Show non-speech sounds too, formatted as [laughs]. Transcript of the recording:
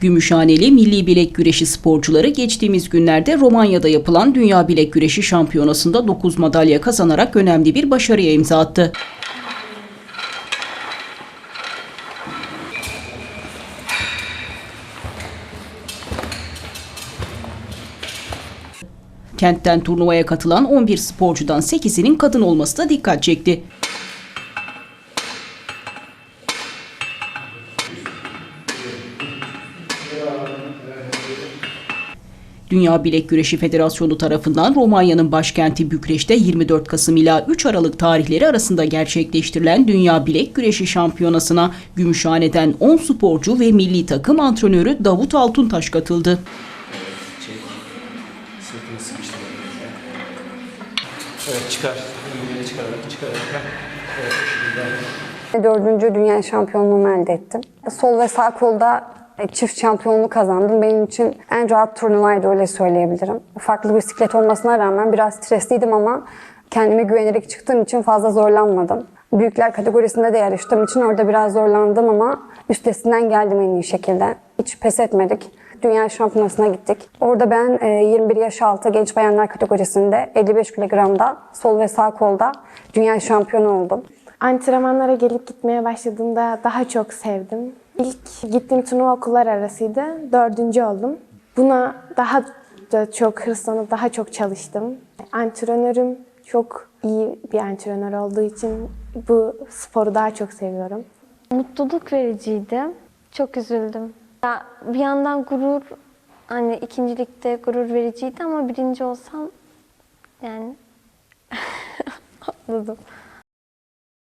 Gümüşhaneli milli bilek güreşi sporcuları geçtiğimiz günlerde Romanya'da yapılan Dünya Bilek Güreşi Şampiyonası'nda 9 madalya kazanarak önemli bir başarıya imza attı. Kentten turnuvaya katılan 11 sporcudan 8'inin kadın olması da dikkat çekti. Dünya Bilek Güreşi Federasyonu tarafından Romanya'nın başkenti Bükreş'te 24 Kasım ila 3 Aralık tarihleri arasında gerçekleştirilen Dünya Bilek Güreşi Şampiyonası'na Gümüşhane'den 10 sporcu ve milli takım antrenörü Davut Altuntaş katıldı. Evet çıkar. Çıkararak çıkararak. Evet. Dördüncü dünya şampiyonluğumu elde ettim. Sol ve sağ kolda çift şampiyonluğu kazandım. Benim için en rahat turnuvaydı öyle söyleyebilirim. Farklı bisiklet olmasına rağmen biraz stresliydim ama kendime güvenerek çıktığım için fazla zorlanmadım. Büyükler kategorisinde de yarıştığım için orada biraz zorlandım ama üstesinden geldim en iyi şekilde. Hiç pes etmedik. Dünya şampiyonasına gittik. Orada ben e, 21 yaş altı genç bayanlar kategorisinde 55 kilogramda sol ve sağ kolda dünya şampiyonu oldum. Antrenmanlara gelip gitmeye başladığımda daha çok sevdim. İlk gittiğim turnuva okullar arasıydı. Dördüncü oldum. Buna daha da çok hırslanıp daha çok çalıştım. Antrenörüm çok iyi bir antrenör olduğu için bu sporu daha çok seviyorum. Mutluluk vericiydi. Çok üzüldüm. Ya bir yandan gurur, hani ikincilikte gurur vericiydi ama birinci olsam yani [laughs] atladım.